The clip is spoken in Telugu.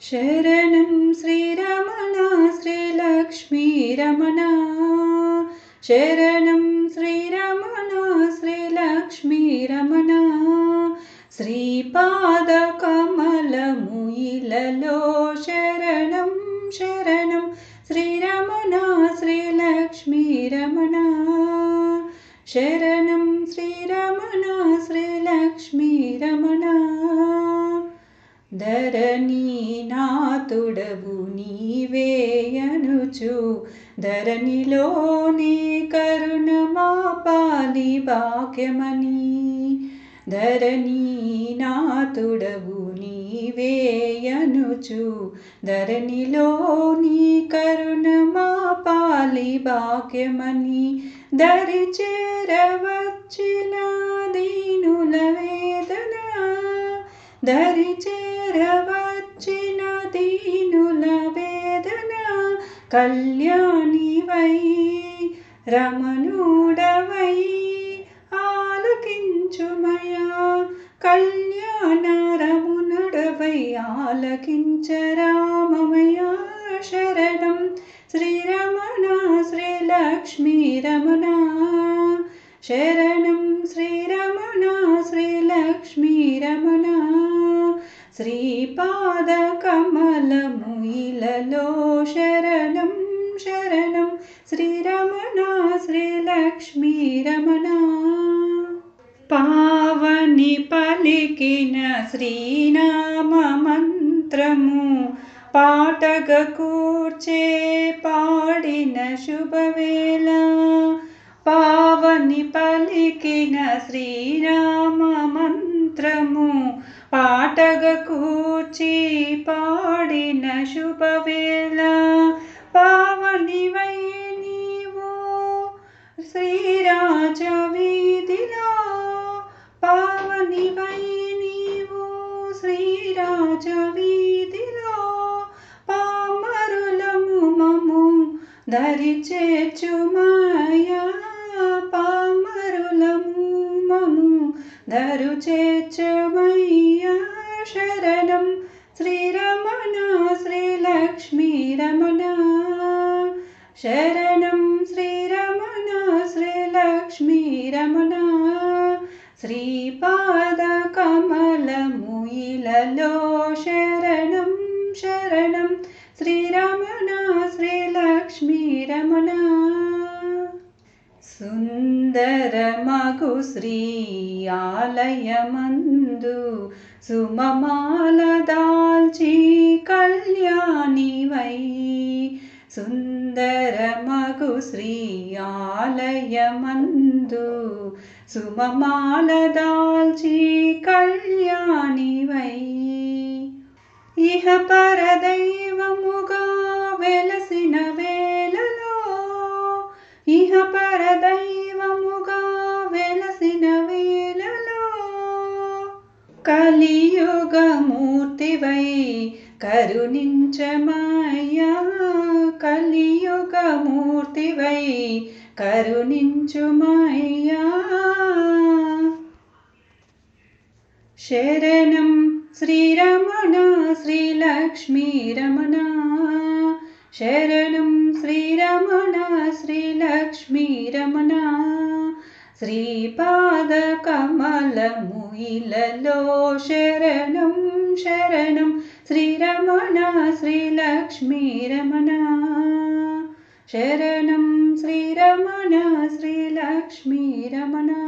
शरणं श्रीरमणा श्रीलक्ष्मीरमणा। शरणं श्रीरमणा श्रीलक्ष्मीरमणा। श्रीपादकमलमुयिललो शरणं शरणं श्रीरमणा श्रीलक्ष्मीरमणा। शरणं श्रीरमणा श्रीलक्ष्मीरमणा। ధరణి నాతుడవు నీవేయనుచు ధరణిలోనే కరుణ మాపాలి భాగ్యమని. ధరణి నాతుడవు నీవేయనుచు ధరణిలోని కరుణ మాపాలి భాగ్యమని. దరి చేరవచ్చిన దీనుల వేదన. దరి చే చేరవచ్చిన దీనుల వేదన కళ్యాణివై రమణుడవై ఆలకించుమయా కళ్యాణ రమునుడవై ఆలకించరామమయా శరణం. శ్రీరమణ శ్రీలక్ష్మీ రమణ శరణ पादकमलमुललो शरणं शरणं श्रीरमणा श्रीलक्ष्मीरमणा। पावनि श्रीनाममन्त्रमु श्रीराममन्त्रमु पाडिन शुभवेला। पावनि पलिकिन श्रीरामन्त्र పాటగ కూర్చి పాడిన శుభవేళ పావనివై నీవు శ్రీరాజ వీధిలో పావనివై నీవు శ్రీరాజ వీధిలో పామరులము మము దరి పామరులము మము దరు श्रीरमण श्रीलक्ष्मीरमण। शरणं श्रीरमण श्रीलक्ष्मीरमण। श्रीपादकमलमुयिललो शरणं शरणं श्रीरमण श्रीरमणा श्रीलक्ष्मीरमणा सुन्दरमघुश्रीयालयमन्धु सुममालदा రమణ సుందర మగు శ్రీ ఆలయమందు సుమమాల దాల్చి కళ్యాణివై. సుందర మగు శ్రీ ఆలయమందు సుమమాల దాల్చి కళ్యాణివై. ఇహ పరదైవముగా వెలసిన వేళలో ఇహ పరదైవముగా వెలసిన వేళలో కలియుగమూర్తివై కరుణించమయ్యా కలియుగమూర్తివై కరుణించుమయ్యా శరణం శ్రీరమణ శ్రీలక్ష్మీ రమణ శరణం శ్రీరమణ శ్రీలక్ష్మీ రమణ శ్రీపాద కమలము ఇలలో शरणं श्रीरमण श्रीलक्ष्मीरमणा। शरणं श्रीरमण श्रीलक्ष्मीरमणा।